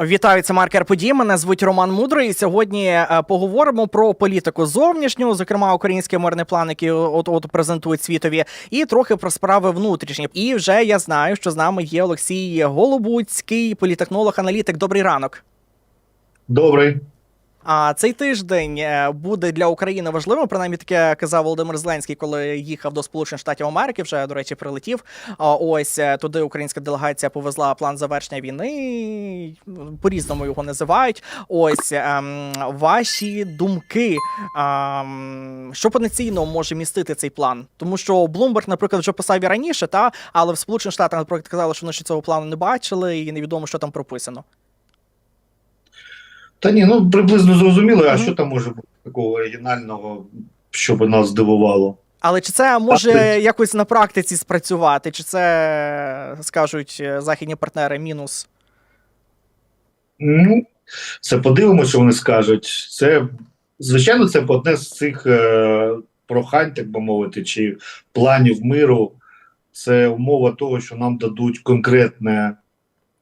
Вітаю, це маркер подій. Мене звуть Роман Мудрий. І сьогодні е, поговоримо про політику зовнішню, зокрема український мирний план, який от от презентують світові, і трохи про справи внутрішні. І вже я знаю, що з нами є Олексій Голубуцький, політехнолог, аналітик. Добрий ранок. Добрий. А цей тиждень е, буде для України важливим. Принаймні таке казав Володимир Зеленський, коли їхав до Сполучених Штатів Америки. Вже до речі, прилетів. Ось е, туди українська делегація повезла план завершення війни. По різному його називають. Ось ем, ваші думки. Ем, що потенційно може містити цей план? Тому що Блумберг, наприклад, вже писав і раніше, та але в Сполучених Штатах, наприклад, казали, що вони ще цього плану не бачили, і невідомо, що там прописано. Та ні, ну приблизно зрозуміло, а що там може бути такого оригінального, що би нас здивувало? Але чи це може Так, якось на практиці спрацювати? Чи це скажуть е, західні партнери мінус? Ну, це подивимося, що вони скажуть. Це, звичайно, це одне з цих е, прохань, так би мовити, чи планів миру. Це умова того, що нам дадуть конкретне,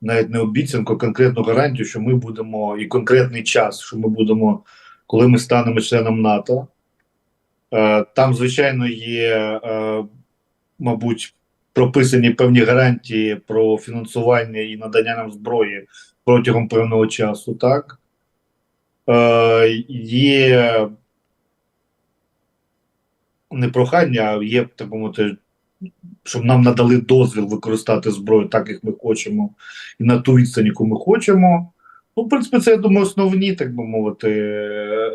навіть не обіцянку, конкретну гарантію, що ми будемо, і конкретний час, що ми будемо, коли ми станемо членом НАТО. Е, там, звичайно, є, е, мабуть, прописані певні гарантії про фінансування і надання нам зброї протягом певного часу, так? Е, є не прохання, а є, так би мовити, щоб нам надали дозвіл використати зброю так, як ми хочемо, і на ту відстань, яку ми хочемо. Ну, в принципі, це, я думаю, основні, так би мовити, е,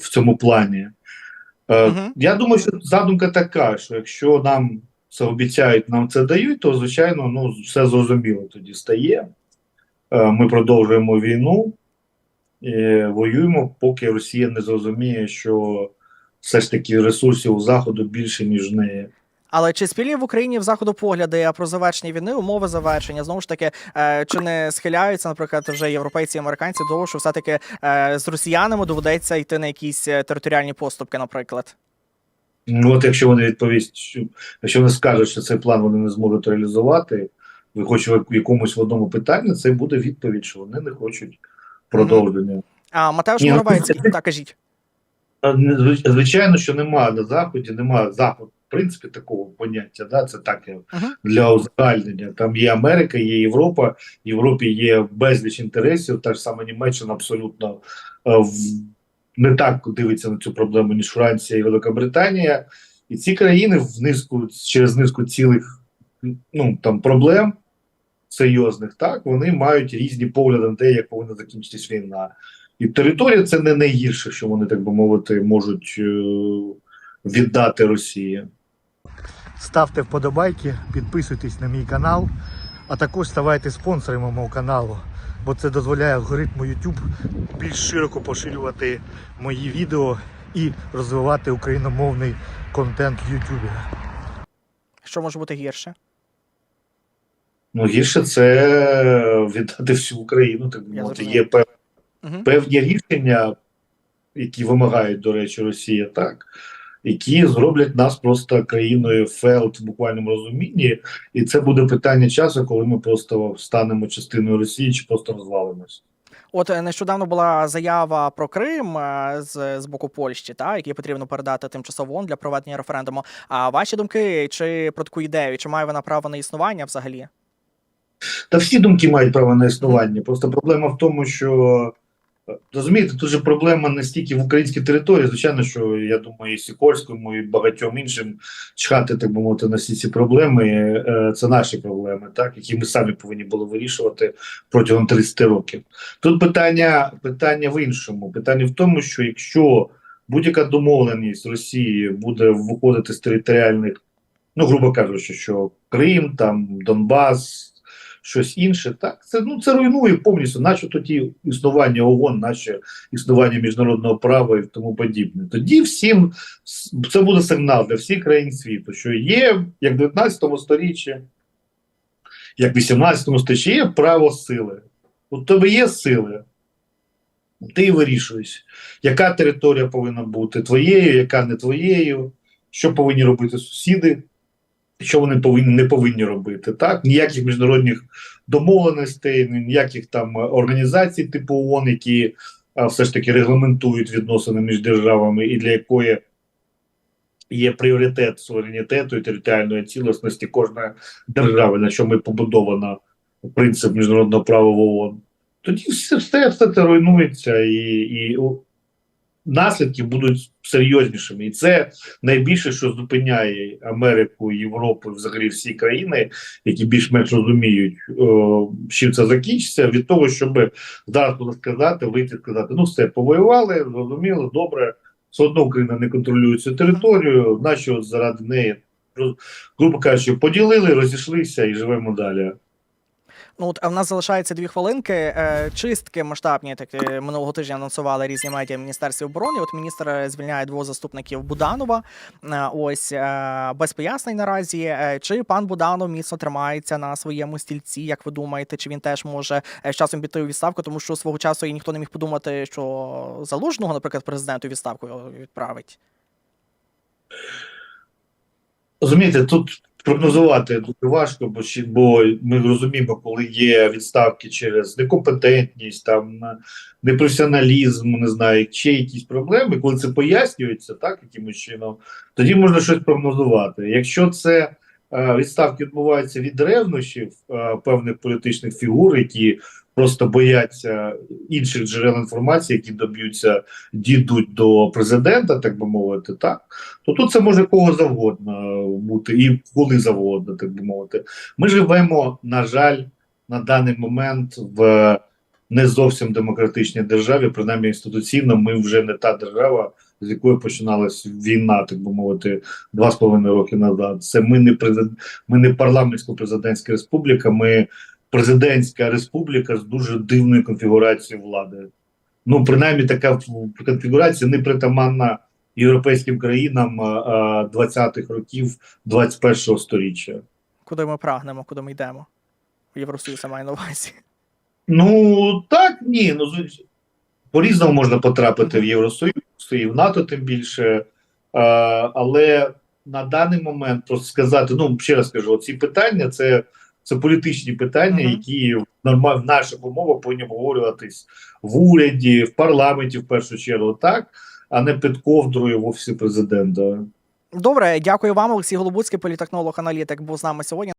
в цьому плані. Е, Мгм. Я думаю, що задумка така, що якщо нам це обіцяють, нам це дають, то звичайно, ну все зрозуміло тоді стає. Е, Ми продовжуємо війну, і воюємо, поки Росія не зрозуміє, що все ж таки ресурсів у Заходу більше, ніж в неї. Але чи спільні в Україні в заходу погляди про завершення війни, умови завершення? Знову ж таки, е, чи не схиляються, наприклад, вже європейці і американці до того, що все-таки е, з росіянами доведеться йти на якісь е, територіальні поступки, наприклад? Ну, от якщо вони відповість, що якщо вони скажуть, що цей план вони не зможуть реалізувати, ви хочете в якомусь в одному питанні, це буде відповідь, що вони не хочуть продовження. А Матеуш Ні, ну, Моровецький, так кажіть. Звичайно, що немає на заході, немає заход, в принципі, такого поняття. Да? Це так я- Мгм. для узагальнення. Там є Америка, є Європа. В Європі є безліч інтересів. Та ж сама Німеччина абсолютно е, в- не так дивиться на цю проблему, ніж Франція і Великобританія. І ці країни в низку через низку цілих ну там проблем серйозних, так вони мають різні погляди на те, як повинна закінчитись війна. І територія це не найгірше, що вони, так би мовити, можуть е, віддати Росії. Ставте вподобайки, підписуйтесь на мій канал, а також ставайте спонсорами мого каналу, бо це дозволяє алгоритму YouTube більш широко поширювати мої відео і розвивати україномовний контент в YouTube. Що може бути гірше? Ну, гірше це віддати всю Україну. Так мовити. Є пев- Угу. певні рішення, які вимагають, до речі, Росія, так, які зроблять нас просто країною фелд в буквальному розумінні, і це буде питання часу, коли ми просто станемо частиною Росії чи просто розвалимось. От е, нещодавно була заява про Крим е, з, з боку Польщі, та який потрібно передати тимчасово ООН для проведення референдуму. А ваші думки чи про таку ідею? Чи має вона право на існування взагалі? Та всі думки мають право на існування. Просто проблема в тому, що розумієте, тут же проблема не стільки в українській території. Звичайно, що я думаю, і Сікорському, і багатьом іншим чхати, так би мовити, на всі ці проблеми. е, Це наші проблеми, так які ми самі повинні були вирішувати протягом 30 років. Тут питання, питання в іншому. Питання в тому, що якщо будь-яка домовленість Росії буде виходити з територіальних, ну грубо кажучи, що Крим, там Донбас щось інше, так це ну це руйнує повністю, наче тоді існування ООН, наче існування міжнародного права і тому подібне. Тоді всім це буде сигнал для всіх країн світу, що є як в 19 сторіччі, як в 18 сторіччі, є право сили. У тебе є сили, ти вирішуєш, яка територія повинна бути твоєю, яка не твоєю, що повинні робити сусіди що вони повинні не повинні робити. Так, ніяких міжнародних домовленостей, ніяких там організацій типу ООН, які а, все ж таки регламентують відносини між державами, і для якої є пріоритет суверенітету і територіальної цілісності кожної держави, на чому побудовано принцип міжнародного права в ООН. Тоді все, все, все це руйнується і, і наслідки будуть серйознішими. І це найбільше, що зупиняє Америку, Європу, взагалі всі країни, які більш-менш розуміють, чим це закінчиться, від того, щоб зараз було сказати, вийти сказати: ну все, повоювали, зрозуміло, добре. Все одно Україна не контролює цю територію, наші заради неї, грубо кажучи, поділили, розійшлися і живемо далі. Ну от в нас залишається дві хвилинки. Е, чистки масштабні такі минулого тижня анонсували різні медіа міністерстві оборони. От міністр е, звільняє двох заступників Буданова. Е, ось е, без пояснень наразі. Е, чи пан Буданов міцно тримається на своєму стільці? Як ви думаєте, чи він теж може е, з часом піти у відставку? Тому що свого часу і ніхто не міг подумати, що залужного, наприклад, президент у відставку відправить. Розумієте, тут прогнозувати дуже важко, бо бо ми розуміємо, коли є відставки через некомпетентність, там непрофесіоналізм, не знаю, чи якісь проблеми, коли це пояснюється так, якимось чином, тоді можна щось прогнозувати. Якщо це е, відставки відбуваються від ревнощів е, певних політичних фігур, які просто бояться інших джерел інформації, які доб'ються, дійдуть до президента, так би мовити, так то тут це може кого завгодно бути і коли завгодно, так би мовити. Ми живемо, на жаль, на даний момент в не зовсім демократичній державі, принаймні інституційно, ми вже не та держава, з якої починалась війна, так би мовити, два з половиною роки назад. Це ми не президент, ми не парламентсько-президентська республіка, ми президентська республіка з дуже дивною конфігурацією влади. Ну, принаймні, така конфігурація не притаманна європейським країнам а, а, 20-х років 21-го сторіччя. Куди ми прагнемо, куди ми йдемо? В Євросоюз я маю на увазі. Ну так, ні. Ну з- по-різному можна потрапити в Євросоюз і в НАТО, тим більше. А, але на даний момент просто сказати, ну ще раз кажу, ці питання це, це політичні питання, Мгм. які в наших умовах повинні обговорюватись в уряді, в парламенті, в першу чергу, так, а не під ковдрою в офісі президента. Добре, дякую вам, Олексій Голобуцький, політехнолог, аналітик, був з нами сьогодні.